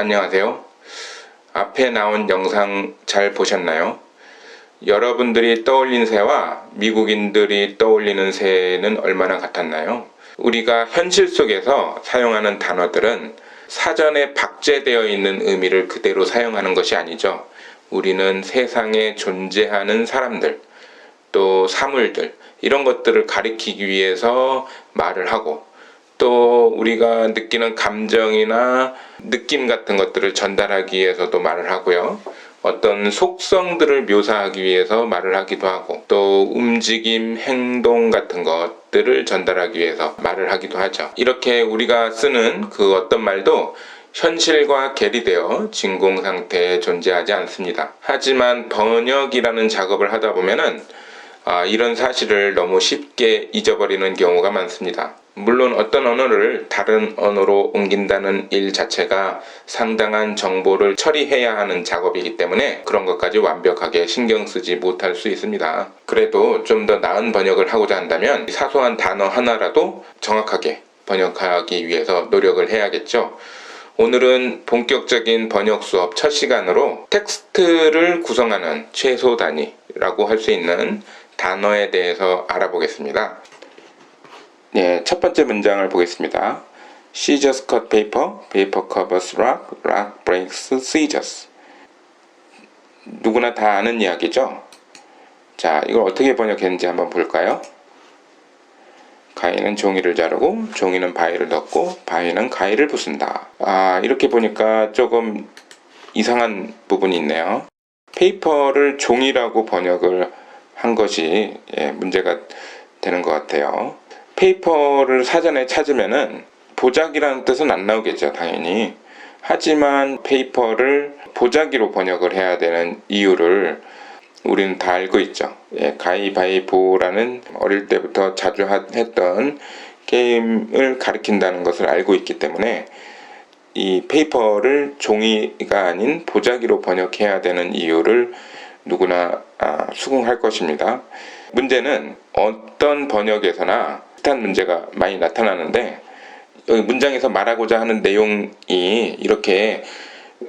안녕하세요. 앞에 나온 영상 잘 보셨나요? 여러분들이 떠올린 새와 미국인들이 떠올리는 새는 얼마나 같았나요? 우리가 현실 속에서 사용하는 단어들은 사전에 박제되어 있는 의미를 그대로 사용하는 것이 아니죠. 우리는 세상에 존재하는 사람들, 또 사물들, 이런 것들을 가리키기 위해서 말을 하고, 또 우리가 느끼는 감정이나 느낌 같은 것들을 전달하기 위해서도 말을 하고요. 어떤 속성들을 묘사하기 위해서 말을 하기도 하고, 또 움직임, 행동 같은 것들을 전달하기 위해서 말을 하기도 하죠. 이렇게 우리가 쓰는 그 어떤 말도 현실과 괴리되어 진공 상태에 존재하지 않습니다. 하지만 번역이라는 작업을 하다 보면은 아, 이런 사실을 너무 쉽게 잊어버리는 경우가 많습니다. 물론 어떤 언어를 다른 언어로 옮긴다는 일 자체가 상당한 정보를 처리해야 하는 작업이기 때문에 그런 것까지 완벽하게 신경 쓰지 못할 수 있습니다. 그래도 좀 더 나은 번역을 하고자 한다면 사소한 단어 하나라도 정확하게 번역하기 위해서 노력을 해야겠죠. 오늘은 본격적인 번역 수업 첫 시간으로 텍스트를 구성하는 최소 단위라고 할 수 있는 단어에 대해서 알아보겠습니다. 네, 첫 번째 문장을 보겠습니다. Scissors cut paper, paper covers rock, rock breaks scissors. 누구나 다 아는 이야기죠? 자, 이걸 어떻게 번역했는지 한번 볼까요? 가위는 종이를 자르고 종이는 바위를 넣고 바위는 가위를 부순다. 아, 이렇게 보니까 조금 이상한 부분이 있네요. 페이퍼를 종이라고 번역을 한 것이 예, 문제가 되는 것 같아요. 페이퍼를 사전에 찾으면은 보자기라는 뜻은 안 나오겠죠, 당연히. 하지만 페이퍼를 보자기로 번역을 해야 되는 이유를 우리는 다 알고 있죠. 예, 가위바위보라는 어릴 때부터 자주 하- 했던 게임을 가리킨다는 것을 알고 있기 때문에 이 페이퍼를 종이가 아닌 보자기로 번역해야 되는 이유를 누구나 아, 수긍할 것입니다. 문제는 어떤 번역에서나 비슷한 문제가 많이 나타나는데 문장에서 말하고자 하는 내용이 이렇게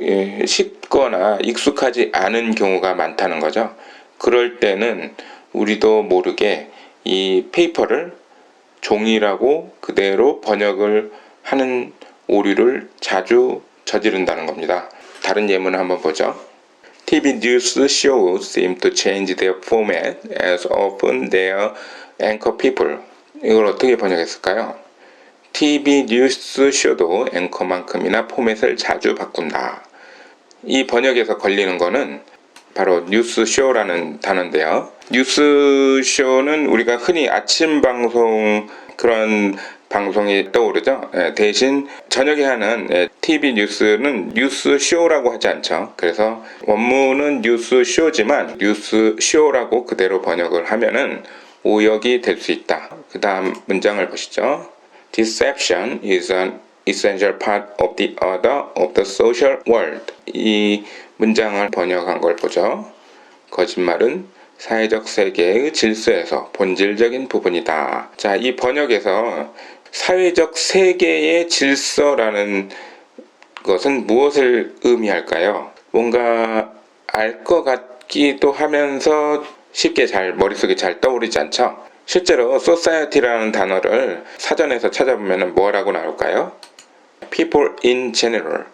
예, 쉽거나 익숙하지 않은 경우가 많다는 거죠. 그럴 때는 우리도 모르게 이 페이퍼를 종이라고 그대로 번역을 하는 오류를 자주 저지른다는 겁니다. 다른 예문을 한번 보죠. TV news shows seem to change their format as often their anchor people. 이걸 어떻게 번역했을까요? TV 뉴스 쇼도 앵커만큼이나 포맷을 자주 바꾼다. 이 번역에서 걸리는 거는 바로 뉴스 쇼라는 단어인데요. 뉴스 쇼는 우리가 흔히 아침 방송 그런 방송이 떠오르죠. 예, 대신 저녁에 하는 예, TV 뉴스는 뉴스 쇼라고 하지 않죠. 그래서 원문은 뉴스 쇼지만 뉴스 쇼라고 그대로 번역을 하면은 오역이 될 수 있다. 그 다음 문장을 보시죠. Deception is an essential part of the order of the social world. 이 문장을 번역한 걸 보죠. 거짓말은 사회적 세계의 질서에서 본질적인 부분이다. 자, 이 번역에서 사회적 세계의 질서라는 것은 무엇을 의미할까요? 뭔가 알 것 같기도 하면서 쉽게 잘 머릿속에 잘 떠오르지 않죠? 실제로 society라는 단어를 사전에서 찾아보면 뭐라고 나올까요? people in general.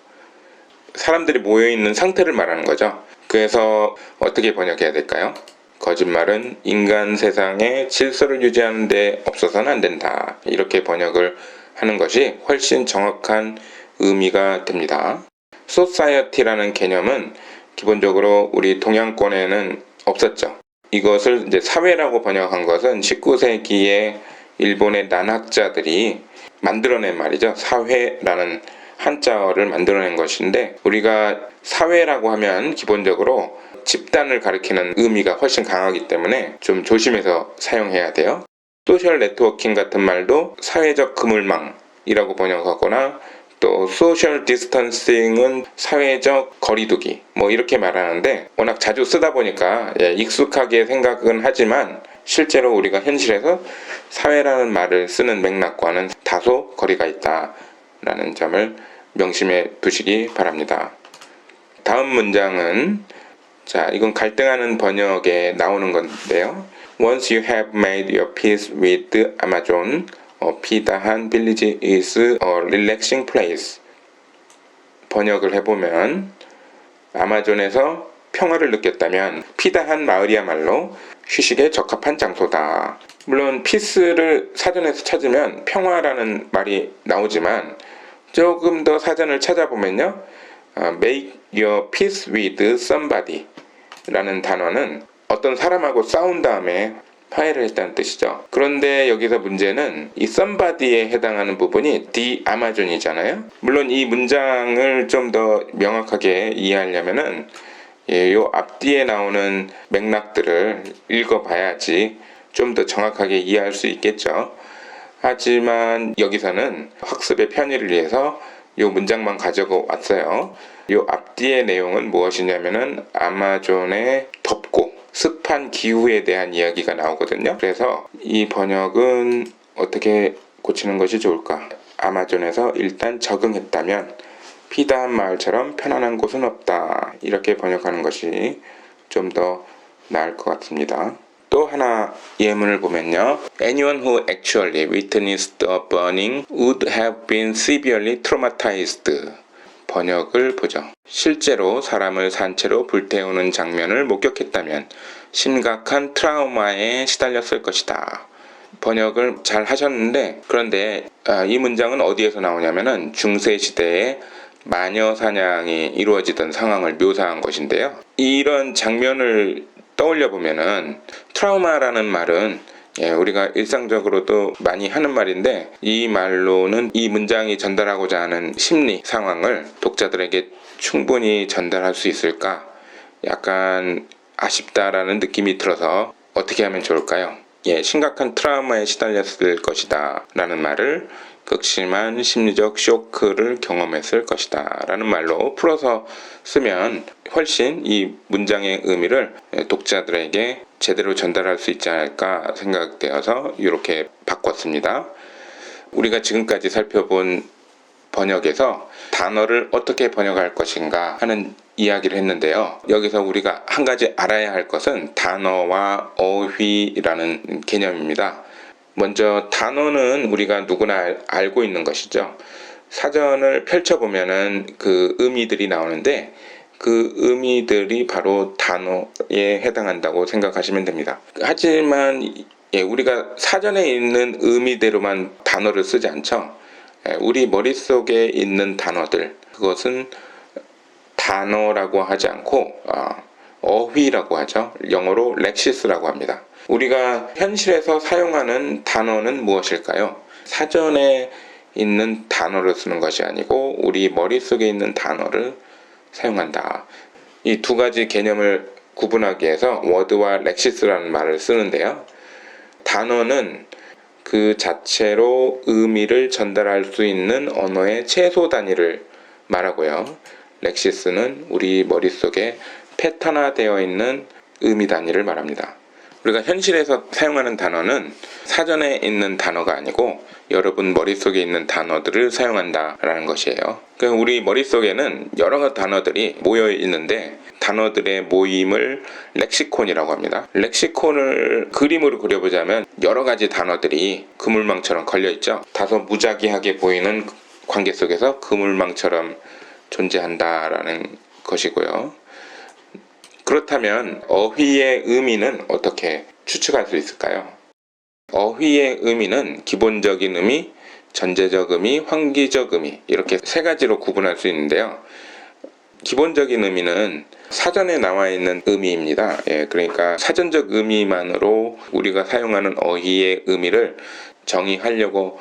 사람들이 모여 있는 상태를 말하는 거죠. 그래서 어떻게 번역해야 될까요? 거짓말은 인간 세상의 질서를 유지하는 데 없어서는 안 된다. 이렇게 번역을 하는 것이 훨씬 정확한 의미가 됩니다. 소사이어티라는 개념은 기본적으로 우리 동양권에는 없었죠. 이것을 이제 사회라고 번역한 것은 19세기에 일본의 난학자들이 만들어낸 말이죠. 사회라는 한자어를 만들어낸 것인데 우리가 사회라고 하면 기본적으로 집단을 가리키는 의미가 훨씬 강하기 때문에 좀 조심해서 사용해야 돼요. 소셜 네트워킹 같은 말도 사회적 그물망이라고 번역하거나 또 소셜 디스턴싱은 사회적 거리두기 뭐 이렇게 말하는데 워낙 자주 쓰다 보니까 예, 익숙하게 생각은 하지만 실제로 우리가 현실에서 사회라는 말을 쓰는 맥락과는 다소 거리가 있다라는 점을 명심해 두시기 바랍니다. 다음 문장은 자, 이건 갈등하는 번역에 나오는 건데요. Once you have made your peace with Amazon, 어, 피다한 village is a relaxing place. 번역을 해보면 아마존에서 평화를 느꼈다면 피다한 마을이야말로 휴식에 적합한 장소다. 물론 피스를 사전에서 찾으면 평화라는 말이 나오지만 조금 더 사전을 찾아보면요. 어, make your peace with somebody 라는 단어는 어떤 사람하고 싸운 다음에 화해를 했다는 뜻이죠. 그런데 여기서 문제는 이 somebody에 해당하는 부분이 the Amazon이잖아요. 물론 이 문장을 좀 더 명확하게 이해하려면은 예, 요 앞뒤에 나오는 맥락들을 읽어봐야지 좀 더 정확하게 이해할 수 있겠죠. 하지만 여기서는 학습의 편의를 위해서 요 문장만 가져가 왔어요. 요 앞뒤의 내용은 무엇이냐면은 아마존의 덥고 습한 기후에 대한 이야기가 나오거든요. 그래서 이 번역은 어떻게 고치는 것이 좋을까? 아마존에서 일단 적응했다면 피다한 마을처럼 편안한 곳은 없다. 이렇게 번역하는 것이 좀 더 나을 것 같습니다. 또 하나 예문을 보면요. Anyone who actually witnessed a burning would have been severely traumatized. 번역을 보죠. 실제로 사람을 산채로 불태우는 장면을 목격했다면 심각한 트라우마에 시달렸을 것이다. 번역을 잘 하셨는데 그런데 아, 이 문장은 어디에서 나오냐면은 중세 시대에 마녀 사냥이 이루어지던 상황을 묘사한 것인데요. 이런 장면을 떠올려 보면은 트라우마라는 말은 예, 우리가 일상적으로도 많이 하는 말인데 이 말로는 이 문장이 전달하고자 하는 심리 상황을 독자들에게 충분히 전달할 수 있을까? 약간 아쉽다라는 느낌이 들어서 어떻게 하면 좋을까요? 예, 심각한 트라우마에 시달렸을 것이다 라는 말을 극심한 심리적 쇼크를 경험했을 것이다 라는 말로 풀어서 쓰면 훨씬 이 문장의 의미를 독자들에게 제대로 전달할 수 있지 않을까 생각되어서 이렇게 바꿨습니다. 우리가 지금까지 살펴본 번역에서 단어를 어떻게 번역할 것인가 하는 이야기를 했는데요. 여기서 우리가 한 가지 알아야 할 것은 단어와 어휘라는 개념입니다. 먼저 단어는 우리가 누구나 알- 알고 있는 것이죠. 사전을 펼쳐보면은 그 의미들이 나오는데 그 의미들이 바로 단어에 해당한다고 생각하시면 됩니다. 하지만 예, 우리가 사전에 있는 의미대로만 단어를 쓰지 않죠. 예, 우리 머릿속에 있는 단어들 그것은 단어라고 하지 않고 어, 어휘라고 하죠. 영어로 렉시스라고 합니다. 우리가 현실에서 사용하는 단어는 무엇일까요? 사전에 있는 단어를 쓰는 것이 아니고 우리 머릿속에 있는 단어를 사용한다. 이 두 가지 개념을 구분하기 위해서 워드와 렉시스라는 말을 쓰는데요. 단어는 그 자체로 의미를 전달할 수 있는 언어의 최소 단위를 말하고요. 렉시스는 우리 머릿속에 패턴화되어 있는 의미 단위를 말합니다. 우리가 현실에서 사용하는 단어는 사전에 있는 단어가 아니고 여러분 머릿속에 있는 단어들을 사용한다라는 것이에요. 그 우리 머릿속에는 여러 단어들이 모여 있는데 단어들의 모임을 렉시콘이라고 합니다. 렉시콘을 그림으로 그려보자면 여러 가지 단어들이 그물망처럼 걸려 있죠. 다소 무작위하게 보이는 관계 속에서 그물망처럼 존재한다라는 것이고요. 그렇다면 어휘의 의미는 어떻게 추측할 수 있을까요? 어휘의 의미는 기본적인 의미, 전제적 의미, 환기적 의미 이렇게 세 가지로 구분할 수 있는데요. 기본적인 의미는 사전에 나와 있는 의미입니다. 예, 그러니까 사전적 의미만으로 우리가 사용하는 어휘의 의미를 정의하려고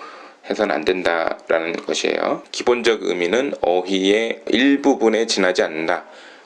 해서는 안 된다라는 것이에요. 기본적 의미는 어휘의 일부분에 지나지 않는다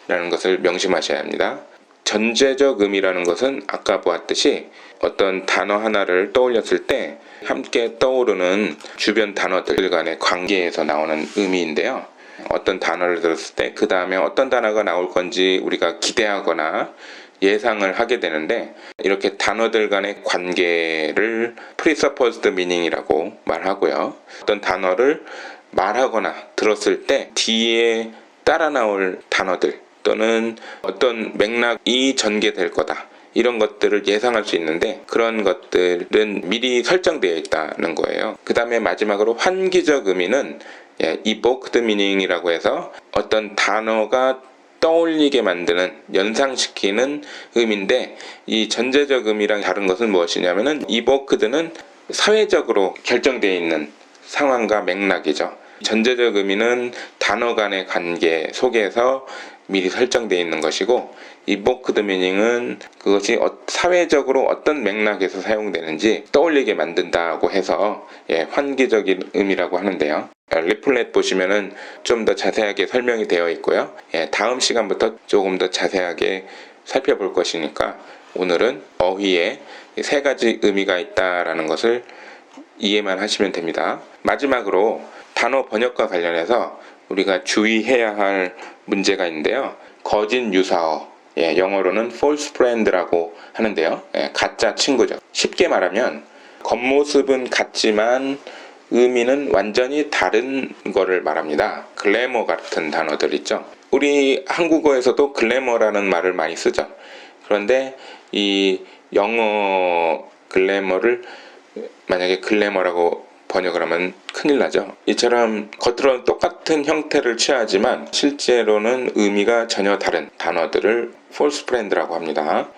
라는 것을 명심하셔야 합니다. 전제적 의미라는 것은 아까 보았듯이 어떤 단어 하나를 떠올렸을 때 함께 떠오르는 주변 단어들 간의 관계에서 나오는 의미인데요. 어떤 단어를 들었을 때 그 다음에 어떤 단어가 나올 건지 우리가 기대하거나 예상을 하게 되는데 이렇게 단어들 간의 관계를 presupposed meaning이라고 말하고요. 어떤 단어를 말하거나 들었을 때 뒤에 따라 나올 단어들 또는 어떤 맥락이 전개될 거다. 이런 것들을 예상할 수 있는데 그런 것들은 미리 설정되어 있다는 거예요. 그 다음에 마지막으로 환기적 의미는 예, evoked meaning이라고 해서 어떤 단어가 떠올리게 만드는 연상시키는 의미인데 이 전제적 의미랑 다른 것은 무엇이냐면은 evoked는 사회적으로 결정되어 있는 상황과 맥락이죠. 전제적 의미는 단어 간의 관계 속에서 미리 설정되어 있는 것이고 evoked meaning은 그것이 어- 사회적으로 어떤 맥락에서 사용되는지 떠올리게 만든다고 해서 예, 환기적인 의미라고 하는데요. 어, 리플렛 보시면은 좀 더 자세하게 설명이 되어 있고요. 예, 다음 시간부터 조금 더 자세하게 살펴볼 것이니까 오늘은 어휘에 이세 가지 의미가 있다라는 것을 이해만 하시면 됩니다. 마지막으로 단어 번역과 관련해서 우리가 주의해야 할 문제가 있는데요. 거짓 유사어, 예, 영어로는 false friend라고 하는데요. 예, 가짜 친구죠. 쉽게 말하면 겉모습은 같지만 의미는 완전히 다른 거를 말합니다. 글래머 같은 단어들 있죠. 우리 한국어에서도 글래머라는 말을 많이 쓰죠. 그런데 이 영어 글래머를 만약에 글래머라고 번역을 하면 큰일 나죠. 이처럼 겉으로는 똑같은 형태를 취하지만 실제로는 의미가 전혀 다른 단어들을 false friend라고 합니다.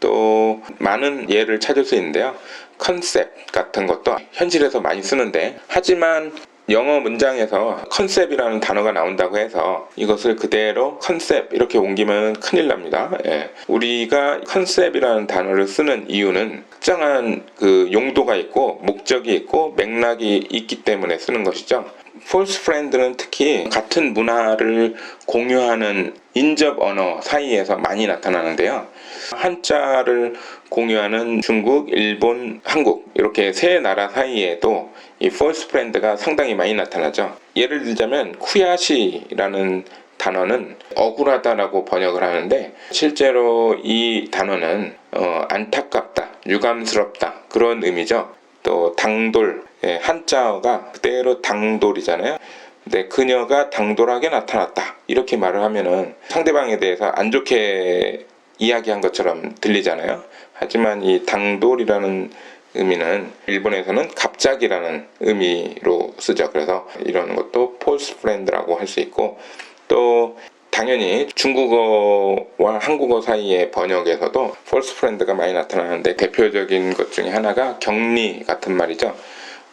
또 많은 예를 찾을 수 있는데요. 컨셉 같은 것도 현실에서 많이 쓰는데 하지만 영어 문장에서 컨셉이라는 단어가 나온다고 해서 이것을 그대로 컨셉 이렇게 옮기면 큰일 납니다. 예. 우리가 컨셉이라는 단어를 쓰는 이유는 특정한 그 용도가 있고 목적이 있고 맥락이 있기 때문에 쓰는 것이죠. False friend는 특히 같은 문화를 공유하는 인접 언어 사이에서 많이 나타나는데요. 한자를 공유하는 중국, 일본, 한국 이렇게 세 나라 사이에도 이 false friend가 상당히 많이 나타나죠. 예를 들자면 쿠야시라는 단어는 억울하다라고 번역을 하는데 실제로 이 단어는 어, 안타깝다, 유감스럽다 그런 의미죠. 또 당돌 예, 한자어가 그대로 당돌이잖아요. 근데 그녀가 당돌하게 나타났다 이렇게 말을 하면은 상대방에 대해서 안 좋게 이야기한 것처럼 들리잖아요. 하지만 이 당돌이라는 의미는 일본에서는 갑자기라는 의미로 쓰죠. 그래서 이런 것도 false friend라고 할 수 있고 또 당연히 중국어와 한국어 사이의 번역에서도 false friend가 많이 나타나는데 대표적인 것 중에 하나가 격리 같은 말이죠.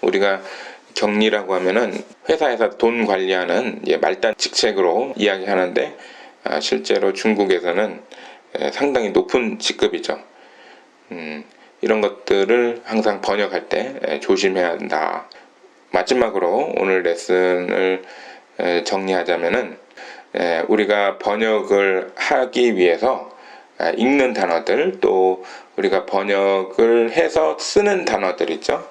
우리가 격리라고 하면은 회사에서 돈 관리하는 예, 말단 직책으로 이야기하는데 아, 실제로 중국에서는 예, 상당히 높은 직급이죠. 음, 이런 것들을 항상 번역할 때 예, 조심해야 한다. 마지막으로 오늘 레슨을 에, 정리하자면은 에, 우리가 번역을 하기 위해서 에, 읽는 단어들 또 우리가 번역을 해서 쓰는 단어들 있죠.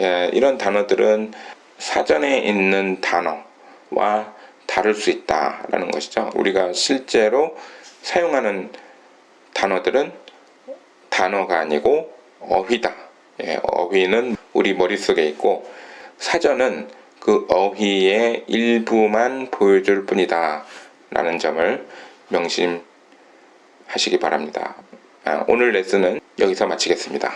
에, 이런 단어들은 사전에 있는 단어와 다를 수 있다라는 것이죠. 우리가 실제로 사용하는 단어들은 단어가 아니고 어휘다. 예, 어휘는 우리 머릿속에 있고 사전은 그 어휘의 일부만 보여줄 뿐이다. 라는 점을 명심하시기 바랍니다. 아, 오늘 레슨은 여기서 마치겠습니다.